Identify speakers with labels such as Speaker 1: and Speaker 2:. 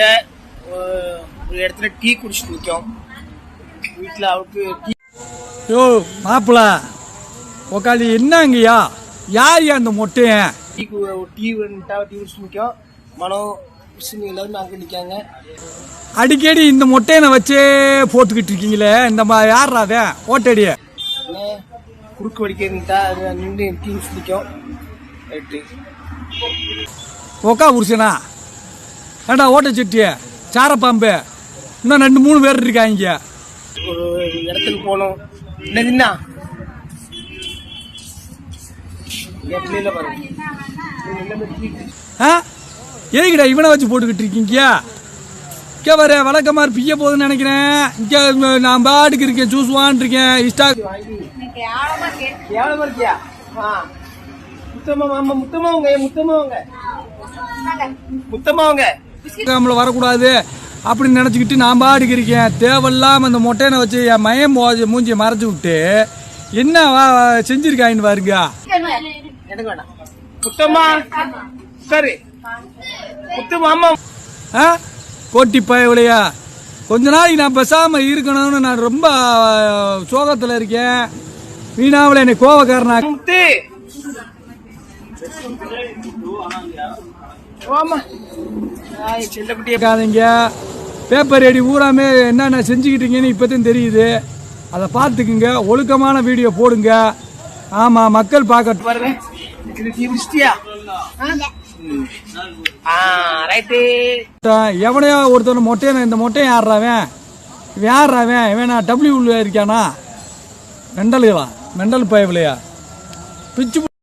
Speaker 1: முட்டை ஒரு இடத்துல டீ குடிச்சிட்டு நிற்கும் வீட்டில் அவருக்கு டீ
Speaker 2: யோ மாப்பிள உக்காளி என்னங்கய்யா? யார் அந்த மொட்டையன்
Speaker 1: டீ கு- டீ வேணுட்டா டீ குடிச்சிட்டு நிற்கும் மனம் விஷ்ணு எல்லாருமே அங்கே நிற்காங்க
Speaker 2: அடிக்கடி இந்த மொட்டையனை வச்சே போட்டுக்கிட்டு இருக்கீங்களே இந்த மா யாரா அவன்? ஓட்டடிய
Speaker 1: குறுக்கு வடிக்கிறதுட்டா அது நின்று டீ குடிச்சிட்டு நிற்கும் ரைட்டு.
Speaker 2: ஒக்கா புருஷனா? ஏண்டா ஓட்ட செட்டிய? சாரப்பாம்பு இன்னும் ரெண்டு மூணு பேர் இருக்காங்க.
Speaker 1: ஒரு இடத்துக்கு போகணும். என்ன
Speaker 2: ஆ எதுக்குடா இவனை வச்சு போட்டுக்கிட்டு இருக்கீங்க? இங்கே வர வழக்கமாக பிய்ய போகுதுன்னு நினைக்கிறேன். இங்கே நான் பாட்டுக்கு இருக்கேன் சூசுவான் இருக்கேன் இஷ்டா
Speaker 1: எவ்வளோ இருக்கியா? ஆ. முத்தம்மா மாமா முத்தம்மா உங்க முத்தம்மா உங்க. முத்தம்மா உங்க.
Speaker 2: நம்மள வரக்கூடாது அப்படின்னு நினச்சிக்கிட்டு நான் பாட்டுக்கு இருக்கேன். தேவையில்லாமல் அந்த மொட்டையனை வச்சு என் மயம் மூஞ்சியை மறைச்சு விட்டு என்ன செஞ்சிருக்காயின்னு பாருங்க.
Speaker 1: சரி.
Speaker 2: கோட்டி பயவுலையா? கொஞ்ச நாளைக்கு நான் பேசாமல் இருக்கணும்னு நான் ரொம்ப சோகத்தில் இருக்கேன். வீணாவில் என்னை கோவக்காரனா
Speaker 1: முத்து
Speaker 2: கேட்காதீங்க. பேப்பர் ரெடி ஊராமே என்னென்ன செஞ்சுக்கிட்டீங்கன்னு இப்போதான் தெரியுது. அதை பார்த்துக்குங்க. ஒழுக்கமான வீடியோ போடுங்க. ஆமாம் மக்கள் பார்க்கட்டும்.
Speaker 1: பாருங்க.
Speaker 2: எவனையோ ஒருத்தன் மொட்டையனை இந்த மொட்டையை யாடுறாவன் இவன் யாடுறாவன் இவன் நான் டபிள்யூ இருக்கானா மெண்டலுகளா? மெண்டல் பயவிலையா? பிச்சு